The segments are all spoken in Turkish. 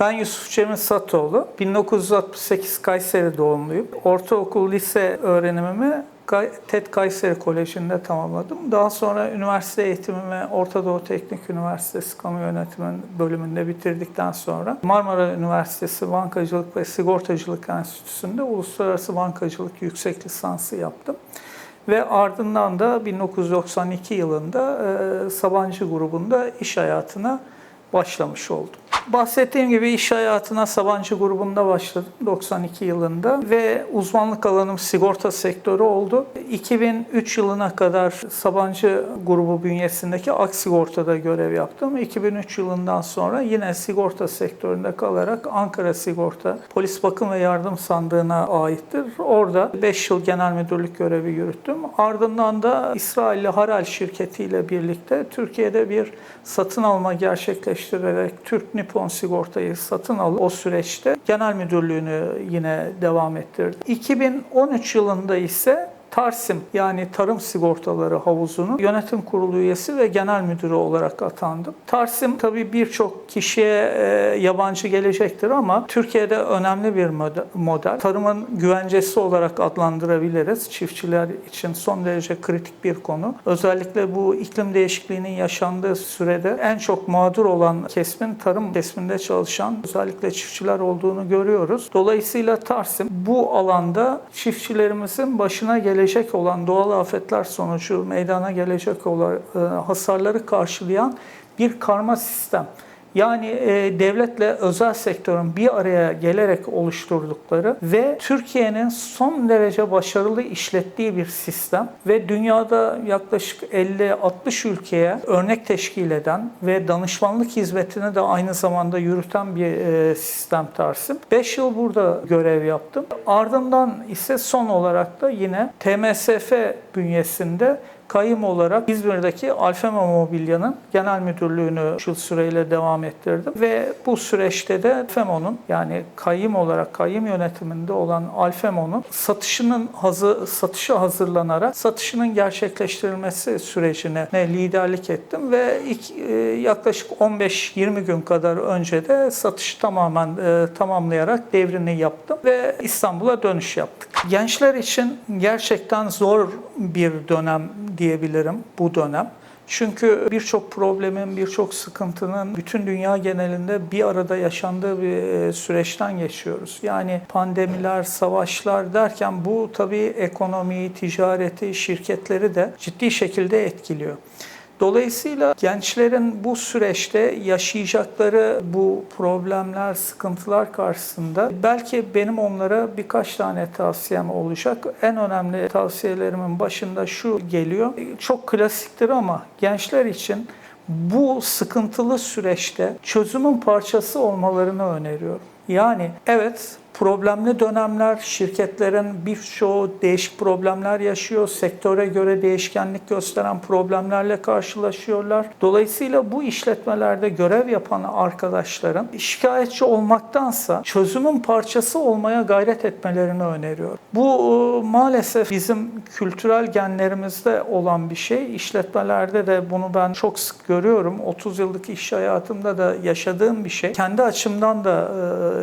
Ben Yusuf Cemil Satoğlu. 1968 Kayseri doğumluyum. Ortaokul, lise öğrenimimi TED Kayseri Koleji'nde tamamladım. Daha sonra üniversite eğitimimi Orta Doğu Teknik Üniversitesi Kamu Yönetimi bölümünde bitirdikten sonra Marmara Üniversitesi Bankacılık ve Sigortacılık Enstitüsü'nde Uluslararası Bankacılık Yüksek Lisansı yaptım. Ve ardından da 1992 yılında Sabancı grubunda iş hayatına başlamış oldum. Bahsettiğim gibi iş hayatına Sabancı grubunda başladım 92 yılında ve uzmanlık alanım sigorta sektörü oldu. 2003 yılına kadar Sabancı grubu bünyesindeki Ak Sigorta'da görev yaptım. 2003 yılından sonra yine sigorta sektöründe kalarak Ankara Sigorta Polis Bakım ve Yardım Sandığı'na aittir. Orada 5 yıl genel müdürlük görevi yürüttüm. Ardından da İsrailli Haral şirketiyle birlikte Türkiye'de bir satın alma gerçekleştirerek Türk Nippon Sigorta'yı satın alıp o süreçte genel müdürlüğünü yine devam ettirdim. 2013 yılında ise Tarsim yani Tarım Sigortaları Havuzu'nun yönetim kurulu üyesi ve genel müdürü olarak atandım. Tarsim tabii birçok kişiye e, yabancı gelecektir ama Türkiye'de önemli bir mode- model. Tarımın güvencesi olarak adlandırabiliriz. Çiftçiler için son derece kritik bir konu. Özellikle bu iklim değişikliğinin yaşandığı sürede en çok mağdur olan kesimin tarım kesiminde çalışan özellikle çiftçiler olduğunu görüyoruz. Dolayısıyla Tarsim bu alanda çiftçilerimizin başına gelecek olan doğal afetler sonucu meydana gelecek olan e, hasarları karşılayan bir karma sistem. Yani e, devletle özel sektörün bir araya gelerek oluşturdukları ve Türkiye'nin son derece başarılı işlettiği bir sistem ve dünyada yaklaşık 50-60 ülkeye örnek teşkil eden ve danışmanlık hizmetini de aynı zamanda yürüten bir e, sistem Tarsim. 5 yıl burada görev yaptım. Ardından ise son olarak da yine TMSF bünyesinde kayım olarak İzmir'deki Alfema Mobilya'nın genel müdürlüğünü şu süreyle devam ettirdim. Ve bu süreçte de Alfemo'nun yani kayım olarak kayım yönetiminde olan Alfemo'nun satışının hazır, satışa hazırlanarak satışının gerçekleştirilmesi sürecine liderlik ettim ve ilk, e, yaklaşık 15-20 gün kadar önce de satışı tamamen e, tamamlayarak devrini yaptım ve İstanbul'a dönüş yaptık. Gençler için gerçekten zor bir dönem diyebilirim bu dönem. Çünkü birçok problemin, birçok sıkıntının bütün dünya genelinde bir arada yaşandığı bir e, süreçten geçiyoruz. Yani pandemiler, savaşlar derken bu tabii ekonomiyi, ticareti, şirketleri de ciddi şekilde etkiliyor. Dolayısıyla gençlerin bu süreçte yaşayacakları bu problemler, sıkıntılar karşısında belki benim onlara birkaç tane tavsiyem olacak. En önemli tavsiyelerimin başında şu geliyor. Çok klasiktir ama gençler için bu sıkıntılı süreçte çözümün parçası olmalarını öneriyorum. Yani evet problemli dönemler, şirketlerin birçoğu değişik problemler yaşıyor. Sektöre göre değişkenlik gösteren problemlerle karşılaşıyorlar. Dolayısıyla bu işletmelerde görev yapan arkadaşların şikayetçi olmaktansa çözümün parçası olmaya gayret etmelerini öneriyorum. Bu e, maalesef bizim kültürel genlerimizde olan bir şey. İşletmelerde de bunu ben çok sık görüyorum. 30 yıllık iş hayatımda da yaşadığım bir şey. Kendi açımdan da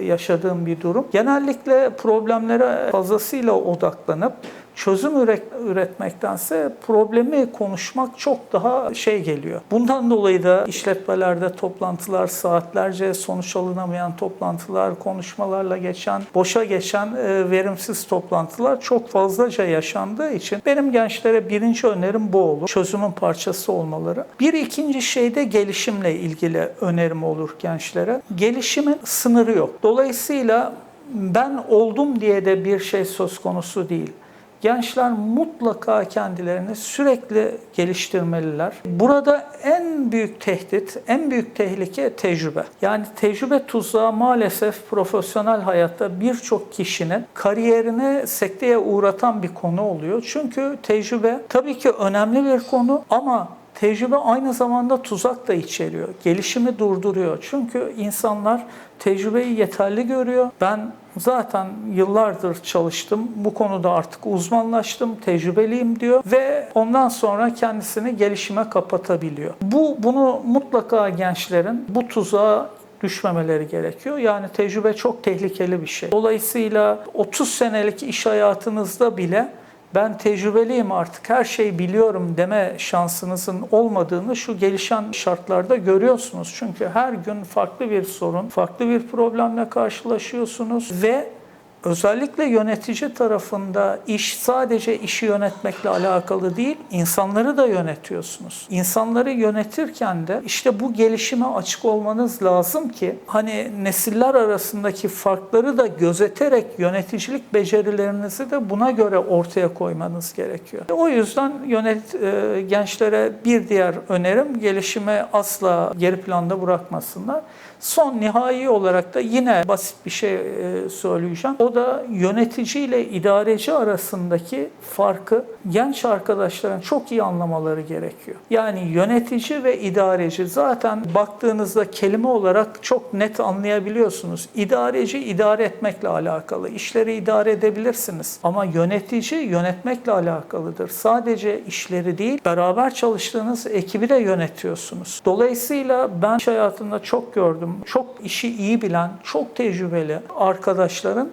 e, yaşadığım bir durum. Genellikle problemlere fazlasıyla odaklanıp çözüm üret, üretmektense problemi konuşmak çok daha şey geliyor. Bundan dolayı da işletmelerde toplantılar, saatlerce sonuç alınamayan toplantılar, konuşmalarla geçen, boşa geçen e, verimsiz toplantılar çok fazlaca yaşandığı için benim gençlere birinci önerim bu olur. Çözümün parçası olmaları. Bir ikinci şey de gelişimle ilgili önerim olur gençlere. Gelişimin sınırı yok. Dolayısıyla ben oldum diye de bir şey söz konusu değil. Gençler mutlaka kendilerini sürekli geliştirmeliler. Burada en büyük tehdit, en büyük tehlike tecrübe. Yani tecrübe tuzağı maalesef profesyonel hayatta birçok kişinin kariyerini sekteye uğratan bir konu oluyor. Çünkü tecrübe tabii ki önemli bir konu ama Tecrübe aynı zamanda tuzak da içeriyor. Gelişimi durduruyor. Çünkü insanlar tecrübeyi yeterli görüyor. Ben zaten yıllardır çalıştım. Bu konuda artık uzmanlaştım, tecrübeliyim diyor ve ondan sonra kendisini gelişime kapatabiliyor. Bu bunu mutlaka gençlerin bu tuzağa düşmemeleri gerekiyor. Yani tecrübe çok tehlikeli bir şey. Dolayısıyla 30 senelik iş hayatınızda bile ben tecrübeliyim artık her şeyi biliyorum deme şansınızın olmadığını şu gelişen şartlarda görüyorsunuz. Çünkü her gün farklı bir sorun, farklı bir problemle karşılaşıyorsunuz ve Özellikle yönetici tarafında iş sadece işi yönetmekle alakalı değil, insanları da yönetiyorsunuz. İnsanları yönetirken de işte bu gelişime açık olmanız lazım ki hani nesiller arasındaki farkları da gözeterek yöneticilik becerilerinizi de buna göre ortaya koymanız gerekiyor. O yüzden yönet e, gençlere bir diğer önerim gelişime asla geri planda bırakmasınlar. Son nihai olarak da yine basit bir şey e, söyleyeceğim. O da yönetici ile idareci arasındaki farkı genç arkadaşların çok iyi anlamaları gerekiyor. Yani yönetici ve idareci zaten baktığınızda kelime olarak çok net anlayabiliyorsunuz. İdareci idare etmekle alakalı. İşleri idare edebilirsiniz. Ama yönetici yönetmekle alakalıdır. Sadece işleri değil, beraber çalıştığınız ekibi de yönetiyorsunuz. Dolayısıyla ben iş hayatında çok gördüm. Çok işi iyi bilen, çok tecrübeli arkadaşların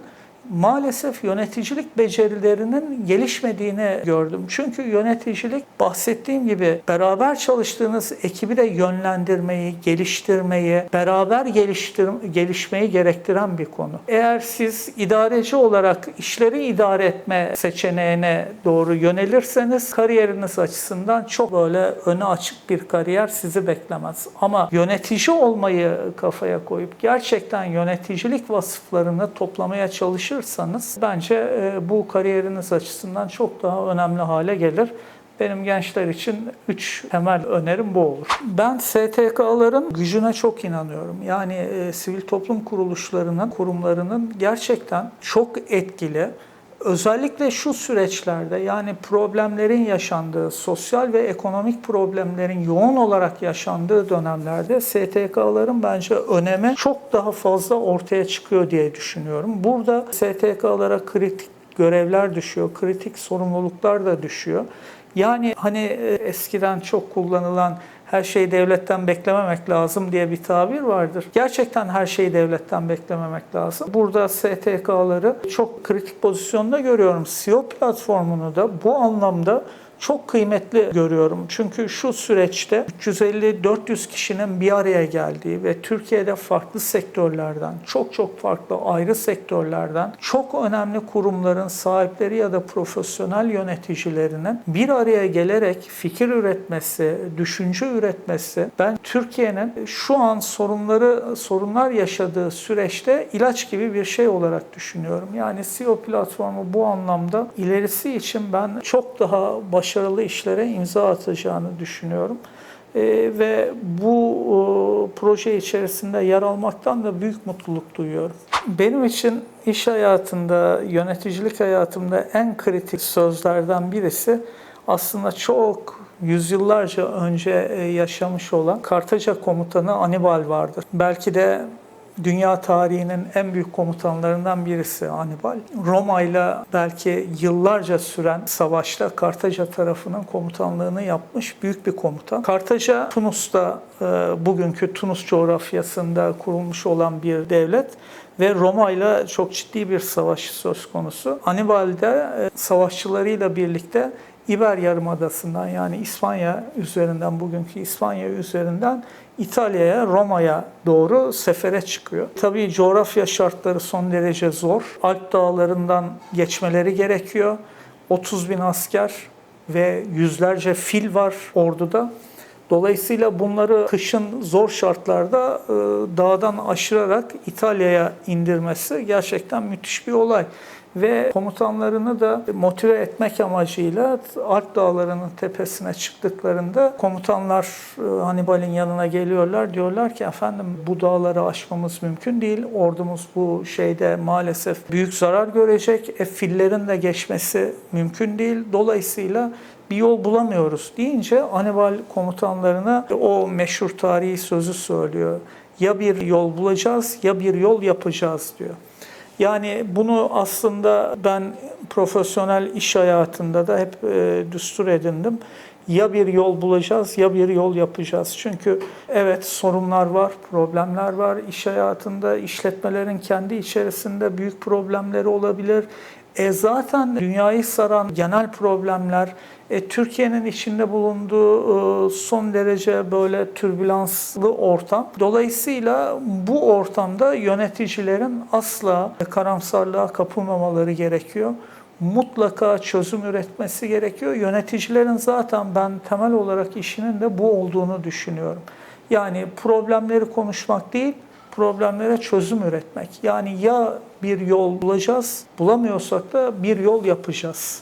maalesef yöneticilik becerilerinin gelişmediğini gördüm. Çünkü yöneticilik bahsettiğim gibi beraber çalıştığınız ekibi de yönlendirmeyi, geliştirmeyi, beraber geliştir gelişmeyi gerektiren bir konu. Eğer siz idareci olarak işleri idare etme seçeneğine doğru yönelirseniz kariyeriniz açısından çok böyle öne açık bir kariyer sizi beklemez. Ama yönetici olmayı kafaya koyup gerçekten yöneticilik vasıflarını toplamaya çalışır çalışırsanız bence e, bu kariyeriniz açısından çok daha önemli hale gelir. Benim gençler için üç temel önerim bu olur. Ben STK'ların gücüne çok inanıyorum. Yani e, sivil toplum kuruluşlarının, kurumlarının gerçekten çok etkili, Özellikle şu süreçlerde yani problemlerin yaşandığı, sosyal ve ekonomik problemlerin yoğun olarak yaşandığı dönemlerde STK'ların bence önemi çok daha fazla ortaya çıkıyor diye düşünüyorum. Burada STK'lara kritik görevler düşüyor, kritik sorumluluklar da düşüyor. Yani hani e, eskiden çok kullanılan her şeyi devletten beklememek lazım diye bir tabir vardır. Gerçekten her şeyi devletten beklememek lazım. Burada STK'ları çok kritik pozisyonda görüyorum. CEO platformunu da bu anlamda çok kıymetli görüyorum. Çünkü şu süreçte 350-400 kişinin bir araya geldiği ve Türkiye'de farklı sektörlerden, çok çok farklı ayrı sektörlerden çok önemli kurumların sahipleri ya da profesyonel yöneticilerinin bir araya gelerek fikir üretmesi, düşünce üretmesi ben Türkiye'nin şu an sorunları sorunlar yaşadığı süreçte ilaç gibi bir şey olarak düşünüyorum. Yani CEO platformu bu anlamda ilerisi için ben çok daha başarılı başarılı işlere imza atacağını düşünüyorum. E, ve bu e, proje içerisinde yer almaktan da büyük mutluluk duyuyorum. Benim için iş hayatında, yöneticilik hayatımda en kritik sözlerden birisi aslında çok yüzyıllarca önce e, yaşamış olan Kartaca komutanı Anibal vardır. Belki de dünya tarihinin en büyük komutanlarından birisi Hannibal. Roma ile belki yıllarca süren savaşta Kartaca tarafının komutanlığını yapmış büyük bir komutan. Kartaca Tunus'ta e, bugünkü Tunus coğrafyasında kurulmuş olan bir devlet ve Roma ile çok ciddi bir savaş söz konusu. Hannibal de e, savaşçılarıyla birlikte İber Yarımadası'ndan yani İspanya üzerinden bugünkü İspanya üzerinden İtalya'ya, Roma'ya doğru sefere çıkıyor. Tabii coğrafya şartları son derece zor. Alp dağlarından geçmeleri gerekiyor. 30 bin asker ve yüzlerce fil var orduda. Dolayısıyla bunları kışın zor şartlarda e, dağdan aşırarak İtalya'ya indirmesi gerçekten müthiş bir olay ve komutanlarını da motive etmek amacıyla Alp Dağları'nın tepesine çıktıklarında komutanlar e, Hannibal'in yanına geliyorlar. Diyorlar ki efendim bu dağları aşmamız mümkün değil. Ordumuz bu şeyde maalesef büyük zarar görecek. E, fillerin de geçmesi mümkün değil. Dolayısıyla bir yol bulamıyoruz deyince Hannibal komutanlarına o meşhur tarihi sözü söylüyor. Ya bir yol bulacağız ya bir yol yapacağız diyor. Yani bunu aslında ben profesyonel iş hayatında da hep e, düstur edindim. Ya bir yol bulacağız ya bir yol yapacağız. Çünkü evet sorunlar var, problemler var. İş hayatında işletmelerin kendi içerisinde büyük problemleri olabilir. E zaten dünyayı saran genel problemler, e, Türkiye'nin içinde bulunduğu e, son derece böyle türbülanslı ortam. Dolayısıyla bu ortamda yöneticilerin asla karamsarlığa kapılmamaları gerekiyor. Mutlaka çözüm üretmesi gerekiyor. Yöneticilerin zaten ben temel olarak işinin de bu olduğunu düşünüyorum. Yani problemleri konuşmak değil, problemlere çözüm üretmek. Yani ya bir yol bulacağız, bulamıyorsak da bir yol yapacağız.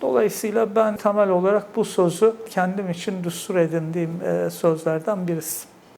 Dolayısıyla ben temel olarak bu sözü kendim için düstur edindiğim e, sözlerden birisi.